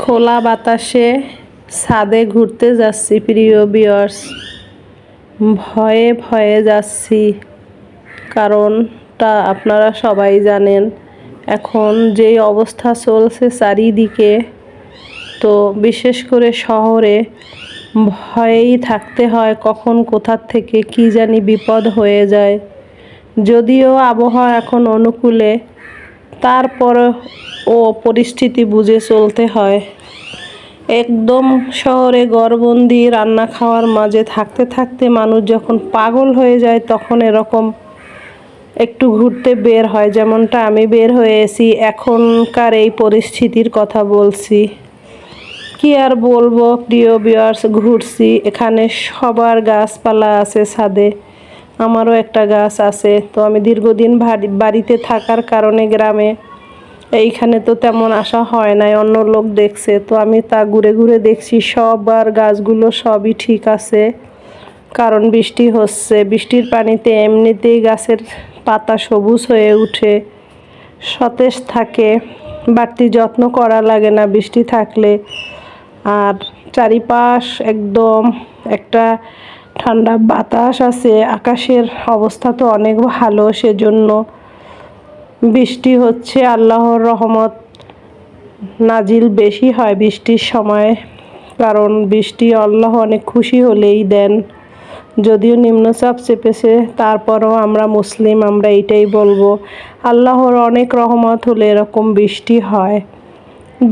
খোলা বাতাসে ছাদে ঘুরতে যাচ্ছি, প্রিয় বিয়ার্স ভয়ে ভয়ে যাচ্ছি কারণটা আপনারা সবাই জানেন, এখন যেই অবস্থা চলছে চারিদিকে, তো বিশেষ করে শহরে ভয়েই থাকতে হয় কখন কোথার থেকে কি জানি বিপদ হয়ে যায়। যদিও আবহাওয়া এখন অনুকূলে তারপর ও পরিস্থিতি বুঝে চলতে হয়। একদম শহরে গড়বন্দি রান্না খাওয়ার মাঝে থাকতে থাকতে মানুষ যখন পাগল হয়ে যায়, তখন এরকম একটু ঘুরতে বের হয়। যেমনটা আমি বের হয়ে হয়েছি, এখনকার এই পরিস্থিতির কথা বলছি। কি আর বলব, প্রিয় বিয়ার্স ঘুরছি। এখানে সবার গাছপালা আছে ছাদে। আমারও একটা গাছ আছে। তো আমি দীর্ঘদিন বাড়িতে থাকার কারণে গ্রামে এইখানে তো তেমন আসা হয় নাই, অন্য লোক দেখছে। তো আমি তা ঘুরে ঘুরে দেখছি সবার গাছগুলো সবই ঠিক আছে। কারণ বৃষ্টি হচ্ছে, বৃষ্টির পানিতে এমনিতেই গাছের পাতা সবুজ হয়ে উঠে, সতেজ থাকে, বাড়তি যত্ন করা লাগে না বৃষ্টি থাকলে। আর চারিপাশ একদম একটা ঠান্ডা বাতাস আছে, আকাশের অবস্থা তো অনেক ভালো, সেজন্য বৃষ্টি হচ্ছে, আল্লাহর রহমত নাজিল বেশি হয় বৃষ্টির সময়, কারণ বৃষ্টি আল্লাহ অনেক খুশি হলেই দেন। যদিও নিম্নচাপ চেপেছে, তারপরও আমরা মুসলিম, আমরা এইটাই বলব, আল্লাহর অনেক রহমত হলে এরকম বৃষ্টি হয়।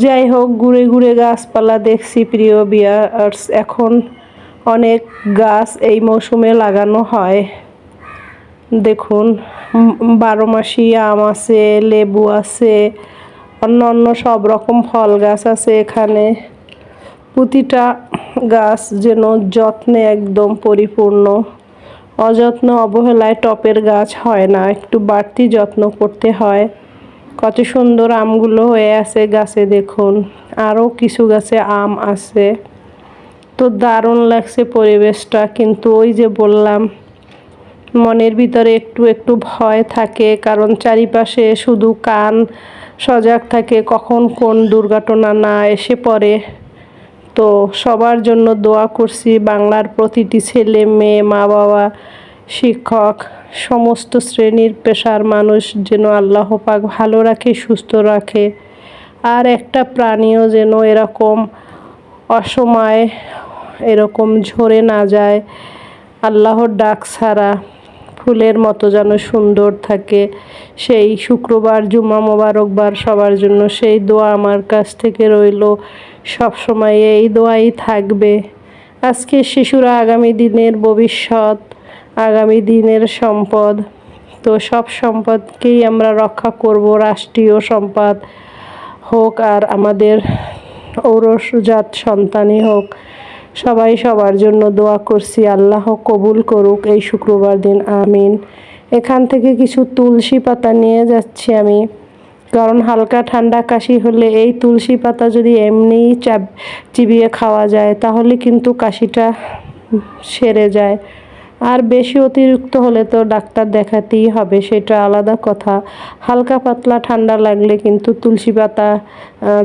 যাই হোক, ঘুরে ঘুরে গাছপালা দেখছি, প্রিয় বিয়ার্স এখন অনেক গাছ এই মৌসুমে লাগানো হয়। দেখুন বারো মাসি আম আছে, লেবু আছে অন্য অন্য সব রকম ফল গাছ আছে এখানে। প্রতিটা গাছ যেন যত্নে একদম পরিপূর্ণ। অযত্ন অবহেলায় টপের গাছ হয় না, একটু বাড়তি যত্ন করতে হয়। কত সুন্দর আমগুলো হয়ে আছে গাছে, দেখুন। আরও কিছু গাছে আম আছে। তো দারুণ লাগছে পরিবেশটা, কিন্তু ওই যে বললাম, মনের ভিতরে একটু একটু ভয় থাকে, কারণ চারিপাশে শুধু কান সজাগ থাকে, কখন কোন দুর্ঘটনা না এসে পড়ে। তো সবার জন্য দোয়া করছি, বাংলার প্রতিটি ছেলে, মেয়ে মা বাবা শিক্ষক, সমস্ত শ্রেণির পেশার মানুষ যেন আল্লাহ পাক ভালো রাখে, সুস্থ রাখে, আর একটা প্রাণীও যেন এরকম অসময় এরকম ঝরে না যায়। আল্লাহর ডাক ছাড়া ফুলের মতো যেন সুন্দর থাকে। সেই শুক্রবার জুমা মোবারকবার সবার জন্য সেই দোয়া আমার কাছ থেকে রইল। সবসময় এই দোয়াই থাকবে। আজকে শিশুরা আগামী দিনের ভবিষ্যৎ, আগামী দিনের সম্পদ। তো সব সম্পদকেই আমরা রক্ষা করব, রাষ্ট্রীয় সম্পদ হোক আর আমাদের ঔরসজাত সন্তানই হোক। সবাই সবার জন্য দোয়া করছি, আল্লাহ কবুল করুক এই শুক্রবার দিন, আমিন। এখান থেকে কিছু তুলসী পাতা নিয়ে যাচ্ছি আমি, কারণ হালকা ঠান্ডা কাশি হলে এই তুলসী পাতা যদি এমনিই চাপ চিবিয়ে খাওয়া যায়, তাহলে কিন্তু কাশিটা সেরে যায়। আর বেশি অতিরিক্ত হলে তো ডাক্তার দেখাতেই হবে, সেটা আলাদা কথা। হালকা পাতলা ঠান্ডা লাগলে কিন্তু তুলসী পাতা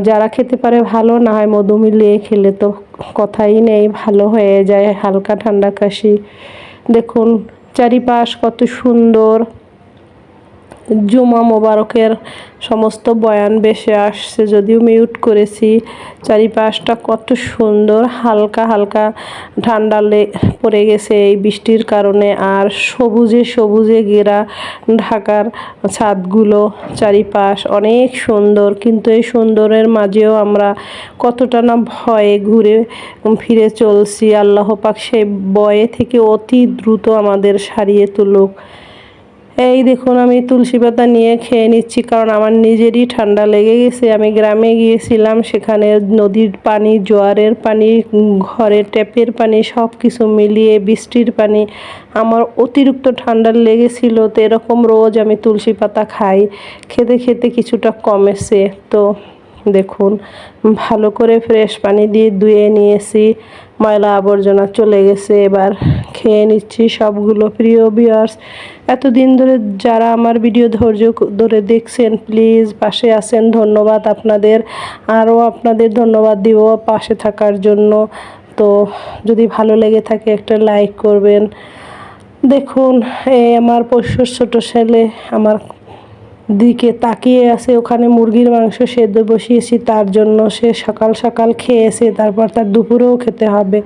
যারা খেতে পারে ভালো না হয় মধু মিলিয়ে খেলে তো কথাই নেই, ভালো হয়ে যায় হালকা ঠান্ডা কাশি। দেখুন, চারিপাশ কত সুন্দর। জুমা মোবারকের সমস্ত বয়ান বেশে আসছে, যদিও মিউট করেছি। চারিপাশটা কত সুন্দর, হালকা হালকা ঠান্ডা পড়ে গেছে এই বৃষ্টির কারণে। আর সবুজে সবুজে ঘেরা ঢাকার ছাদগুলো, চারিপাশ অনেক সুন্দর। কিন্তু এই সুন্দরের মাঝেও আমরা কতটা না ভয়ে ঘুরে ফিরে চলছি। আল্লাহ পাক সেই বয়ে থেকে অতি দ্রুত আমাদের সারিয়ে তুলুক। এই দেখুন, আমি তুলসী পাতা নিয়ে খেয়ে নিচ্ছি, কারণ আমার নিজেরই ঠান্ডা লেগে গেছে। আমি গ্রামে গিয়েছিলাম, সেখানে নদীর পানি, জোয়ারের পানি, ঘরের ট্যাপের পানি সব কিছু মিলিয়ে বৃষ্টির পানি। আমার অতিরিক্ত ঠান্ডা লেগেছিল, তো এরকম রোজ আমি তুলসী পাতা খাই। খেতে খেতে কিছুটা কমেছে, তো দেখুন, ভালো করে ফ্রেশ পানি দিয়ে ধুয়ে নিয়েছি, ময়লা আবর্জনা চলে গেছে, এবার খেয়ে নিচ্ছি সবগুলো প্রিয় বিয়ার্স এতদিন ধরে যারা আমার ভিডিও ধৈর্য ধরে দেখছেন প্লিজ পাশে আছেন, ধন্যবাদ আপনাদের। আরও আপনাদের ধন্যবাদ দিব পাশে থাকার জন্য। তো যদি ভালো লেগে থাকে একটা লাইক করবেন। দেখুন এই আমার পশুর ছোট ছেলে, আমার দিকে তাকিয়ে আছে, ওখানে মুরগির মাংস সেদ্ধ বসিয়েছি, তার জন্য সে সকাল সকাল খেয়েছে, তারপর তার দুপুরেও খেতে হবে।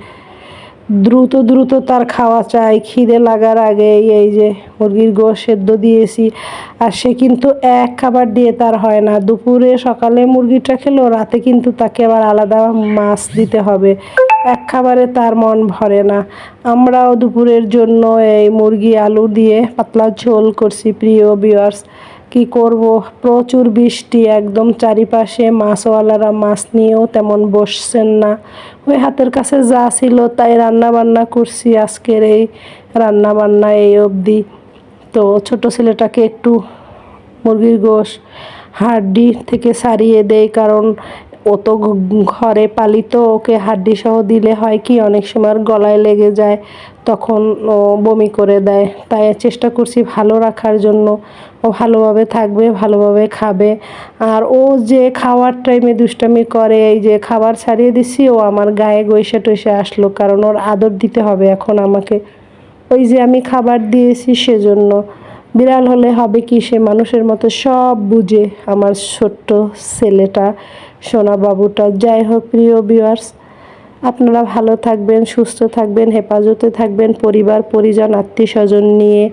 দ্রুত দ্রুত তার খাওয়া চাই, খিদে লাগার আগে এই যে মুরগির গোশ সেদ্ধ দিয়েছি, আর সে কিন্তু এক খাবার দিয়ে তার হয় না। দুপুরে সকালে মুরগিটা খেলো, রাতে কিন্তু তাকে আবার আলাদা মাছ দিতে হবে। এক খাবারে তার মন ভরে না। আমরাও দুপুরের জন্য এই মুরগি আলু দিয়ে পাতলা ঝোল করছি, প্রিয় বিয়ার্স কি করব? প্রচুর বৃষ্টি, একদম চারিপাশে মাছওয়ালারা মাছ নিয়েও তেমন বসছেন না। ওই হাতের কাছে যা ছিল তাই রান্না বান্না করছি আজকের এই রান্না বান্না এই অবধি। তো ছোট ছেলেটাকে একটু মুরগির গোশ, হাড্ডি থেকে সারিয়ে দেয় কারণ ও তো ঘরে পালিত, ওকে হাড্ডি সহ দিলে হয় কি? অনেক সময় গলায় লেগে যায়, তখন ও বমি করে দেয়। তাই চেষ্টা করছি ভালো রাখার জন্য। ও ভালোভাবে থাকবে, ভালোভাবে খাবে। আর ও যে খাওয়ার টাইমে দুষ্টামি করে, এই যে খাবার ছাড়িয়ে দিছি, ও আমার গায়ে গৈসে টৈসে আসলো, কারণ ওর আদর দিতে হবে এখন আমাকে। ওই যে আমি খাবার দিয়েছি সেজন্য। বিড়াল হলে হবে কি সে মানুষের মতো সব বুঝে আমার ছোট্ট ছেলেটা সোনা বাবুটা যাই হোক, প্রিয় ভিউয়ার্স আপনারা ভালো থাকবেন, সুস্থ থাকবেন, হেফাজতে থাকবেন, পরিবার, পরিজন আত্মীয় স্বজন নিয়ে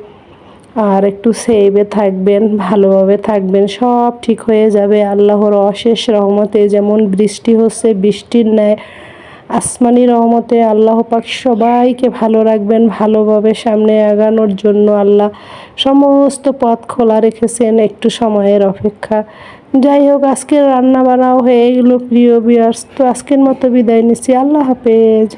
আর একটু সেভে থাকবেন, ভালোভাবে থাকবেন। সব ঠিক হয়ে যাবে। আল্লাহর অশেষ রহমতে যেমন বৃষ্টি হচ্ছে, বৃষ্টির ন্যায় আসমানি রহমতে আল্লাহ পাক সবাইকে ভালো রাখবেন, ভালোভাবে সামনে আগানোর জন্য আল্লাহ সমস্ত পথ খোলা রেখেছেন একটু সময়ের অপেক্ষা। যাই হোক, আজকের রান্না বান্নাও হয়ে গেল প্রিয় বিয়ার্স তো আজকের মতো বিদায় নিচ্ছি। আল্লাহ হাফেজ।